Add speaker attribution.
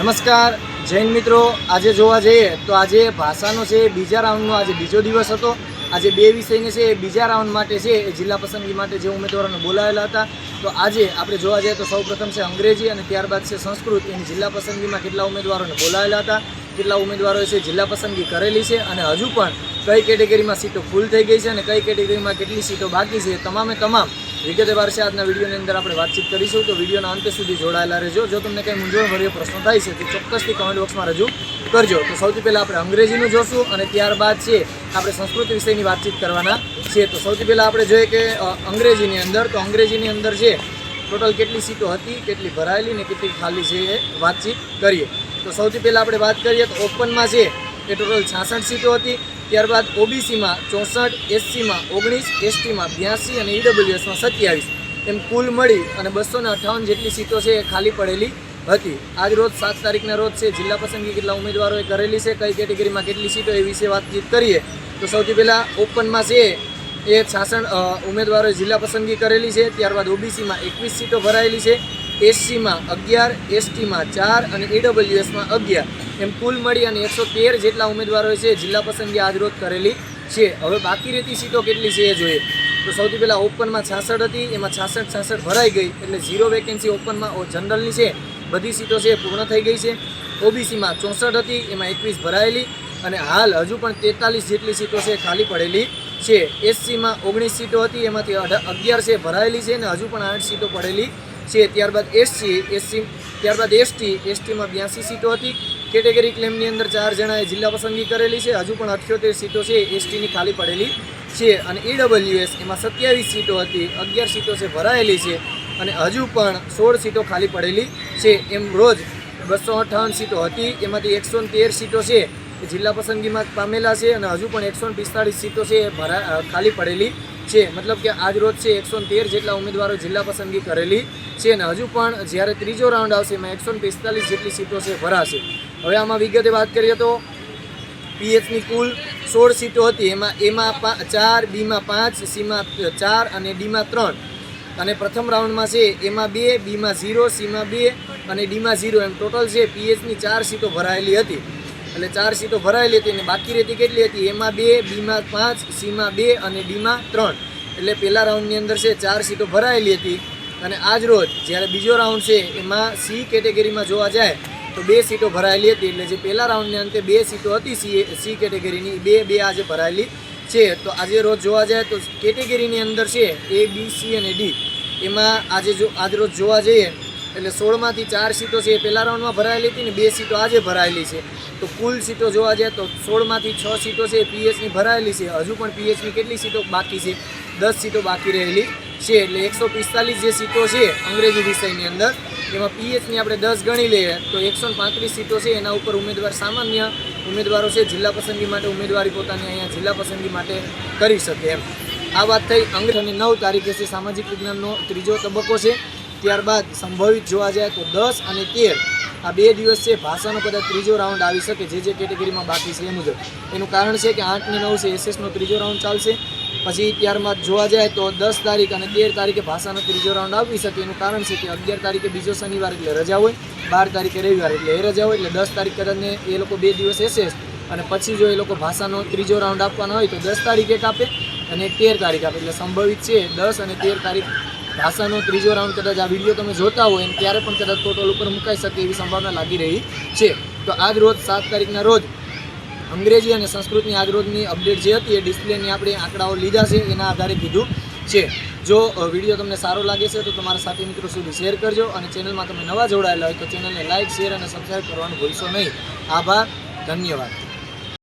Speaker 1: નમસ્કાર, જૈન મિત્રો, આજે જોવા જઈએ તો આજે ભાષાનો છે બીજા રાઉન્ડનો આજે બીજો દિવસ હતો. આજે બે વિષયને છે બીજા રાઉન્ડ માટે છે એ જિલ્લા પસંદગી માટે જે ઉમેદવારોને બોલાવેલા હતા. તો આજે આપણે જોવા જઈએ તો સૌપ્રથમ છે અંગ્રેજી અને ત્યારબાદ છે સંસ્કૃત. એની જિલ્લા પસંદગીમાં કેટલા ઉમેદવારોને બોલાવેલા હતા, કેટલા ઉમેદવારોએ છે જિલ્લા પસંદગી કરેલી છે અને હજુ પણ કઈ કેટેગરીમાં સીટો ફૂલ થઈ ગઈ છે અને કઈ કેટેગરીમાં કેટલી સીટો બાકી છે તમામે તમામ વિગતવાર છે, આજના વિડીયોની અંદર આપણે વાતચીત કરીશું. તો વિડીયોના અંત સુધી જોડાયેલા રહેજો. જો તમને કંઈ મૂંઝવણભર્યો પ્રશ્ન થાય છે, તો ચોક્કસથી કમેન્ટ બોક્સમાં રજૂ કરજો. તો સૌથી પહેલાં આપણે અંગ્રેજીનું જોશું અને ત્યારબાદ છે, આપણે સંસ્કૃત વિષયની વાતચીત કરવાના છે તો સૌથી પહેલાં આપણે જોઈએ કે અંગ્રેજીની અંદર, તો અંગ્રેજીની અંદર છે ટોટલ કેટલી સીટો હતી, કેટલી ભરાયેલી ને કેટલી ખાલી છે એ વાતચીત કરીએ. તો સૌથી પહેલાં આપણે વાત કરીએ તો ઓપનમાં છે એ ટોટલ છાસઠ સીટો હતી. ત્યારબાદ ઓબીસીમાં ચોસઠ, એસસીમાં ઓગણીસ, એસટીમાં બ્યાસી અને ઈડબ્લ્યુએસમાં સત્યાવીસ. એમ કુલ મળી અને બસો ને અઠ્ઠાવન જેટલી સીટો છે એ ખાલી પડેલી હતી. આજ રોજ સાત તારીખના રોજ છે. જિલ્લા પસંદગી કેટલા ઉમેદવારોએ કરેલી છે? કઈ કેટેગરીમાં કેટલી સીટો એ વિશે વાતચીત કરીએ. તો સૌથી પહેલાં ઓપનમાં છે એ છાસણ ઉમેદવારોએ જિલ્લા પસંદગી કરેલી છે. ત્યારબાદ ઓબીસીમાં એકવીસ સીટો ભરાયેલી છે. એસસીમાં અગિયાર, એસટીમાં ચાર અને ઈડબ્લ્યુએસમાં અગિયાર. એમ કુલ મળી અને એકસો તેર જેટલા ઉમેદવારોએ છે, જિલ્લા પસંદગી આજરોજ કરેલી છે. હવે બાકી રહેતી સીટો કેટલી છે એ જોઈએ. તો સૌથી પહેલાં ઓપનમાં છાસઠ હતી, એમાં છાસઠ છાસઠ ભરાઈ ગઈ, એટલે ઝીરો વેકેન્સી ઓપનમાં જનરલની છે. બધી સીટો છે પૂર્ણ થઈ ગઈ છે. ઓબીસીમાં ચોસઠ હતી, એમાં એકવીસ ભરાયેલી અને હાલ હજુ પણ તેતાલીસ જેટલી સીટો છે ખાલી પડેલી છે. એસસીમાં ઓગણીસ સીટો હતી, એમાંથી અગિયાર છે ભરાયેલી છે અને હજુ પણ આઠ સીટો પડેલી છે. ત્યારબાદ એસસી એસસી, ત્યારબાદ એસટી, એસટીમાં બ્યાસી સીટો હતી. કેટેગરી ક્લેમની અંદર ચાર જણાએ જિલ્લા પસંદગી કરેલી છે. હજુ પણ અઠ્યોતેર સીટો છે, એસટીની ખાલી પડેલી છે અને ઈડબ્લ્યુએસ એમાં સત્યાવીસ સીટો હતી, અગિયાર સીટો છે ભરાયેલી છે અને હજુ પણ સોળ સીટો ખાલી પડેલી છે. એમ રોજ બસો અઠાવન સીટો હતી, એમાંથી એકસો તેર સીટો છે જિલ્લા પસંદગીમાં પામેલા છે અને હજુ પણ એકસો પિસ્તાળીસ સીટો છે એ ભરા, ખાલી પડેલી છે. મતલબ કે આજ રોજ છે એકસો તેર જેટલા ઉમેદવારો જિલ્લા પસંદગી કરેલી છે અને હજુ પણ જ્યારે ત્રીજો રાઉન્ડ આવશે એમાં એકસો પિસ્તાલીસ જેટલી સીટો છે ભરાશે. હવે આમાં વિગતે વાત કરીએ તો પીએચની કુલ સોળ સીટો હતી. એમાં એમાં ચાર, બીમાં પાંચ, સીમાં ચાર અને ડીમાં ત્રણ. અને પ્રથમ રાઉન્ડમાં છે એમાં બે, બીમાં ઝીરો, સીમાં બે અને ડીમાં ઝીરો. એમ ટોટલ છે પીએચની ચાર સીટો ભરાયેલી હતી. એટલે ચાર સીટો ભરાયેલી હતી અને બાકી રહેતી કેટલી હતી? એમાં બે બીમાં પાંચ સીમાં બે અને ડીમાં ત્રણ. એટલે પહેલા રાઉન્ડની અંદર છે, ચાર સીટો ભરાયેલી હતી. અને આજ રોજ જ્યારે બીજો રાઉન્ડ છે, એમાં સી કેટેગરીમાં જોવા જાય, તો બે સીટો ભરાયેલી હતી. એટલે જે પહેલા રાઉન્ડની અંતે બે સીટો હતી સી સી કેટેગરીની, બે બે આજે ભરાયેલી છે. તો આજે રોજ જોવા જાય, તો કેટેગરીની અંદર છે એ બી સી અને ડી એમાં આજે જો, આજ રોજ જોવા જઈએ એટલે સોળમાંથી ચાર સીટો છે એ પહેલા રાઉન્ડમાં ભરાયેલી હતી ને બે સીટો આજે ભરાયેલી છે. તો કુલ સીટો જોવા જાય તો સોળમાંથી છ સીટો છે એ પીએચની ભરાયેલી છે. હજુ પણ પીએચની કેટલી સીટો બાકી છે? દસ સીટો બાકી રહેલી છે. એટલે એકસો પિસ્તાલીસ જે સીટો છે અંગ્રેજી વિષયની અંદર, એમાં પીએચની આપણે દસ ગણી લઈએ તો એકસો પાંત્રીસ સીટો છે. એના ઉપર ઉમેદવાર સામાન્ય ઉમેદવારો છે. જિલ્લા પસંદગી માટે ઉમેદવારી પોતાની અહીંયા જિલ્લા પસંદગી માટે કરી શકે એમ. આ વાત થઈ અંગ્રેજ અને નવ તારીખે છે. સામાજિક વિજ્ઞાનનો ત્રીજો તબક્કો છે. ત્યારબાદ સંભવિત જોવા જાય તો દસ અને તેર. આ બે દિવસ છે, ભાષાનો કદાચ ત્રીજો રાઉન્ડ આવી શકે જે જે કેટેગરીમાં બાકી છે એ મુજબ. એનું કારણ છે કે આઠ ને નવ છે એસએસનો ત્રીજો રાઉન્ડ ચાલશે. પછી ત્યારબાદ જોવા જાય તો દસ તારીખ અને તેર તારીખે ભાષાનો ત્રીજો રાઉન્ડ આવી શકે. એનું કારણ છે કે અગિયાર તારીખે બીજો શનિવાર એટલે રજા હોય, બાર તારીખે રવિવાર એટલે એ રજા હોય, એટલે દસ તારીખ કદાચને એ લોકો બે દિવસ એસએસ. અને પછી જો એ લોકો ભાષાનો ત્રીજો રાઉન્ડ આપવાનો હોય તો દસ તારીખે કાપે અને તેર તારીખ આપે. એટલે સંભવિત છે દસ અને તેર તારીખ ભાષાનો ત્રીજો રાઉન્ડ કદાચ આ વીડિયો તમે જોતા હોય અને ત્યારે પણ કદાચ ટોટલ ઉપર મુકાઈ શકે એવી સંભાવના લાગી રહી છે. તો આજ રોજ સાત તારીખના રોજ અંગ્રેજી અને સંસ્કૃતની આજરોજની અપડેટ જે હતી એ ડિસ્પ્લેની આપણે આંકડાઓ લીધા છે, એના આધારે કીધું છે. જો વીડિયો તમને સારો લાગે છે તો તમારા સાથી મિત્રો સુધી શેર કરજો અને ચેનલમાં તમે નવા જોડાયેલા હોય તો ચેનલને લાઇક શેર અને સબસ્ક્રાઈબ કરવાનું ભૂલશો નહીં. આભાર, ધન્યવાદ.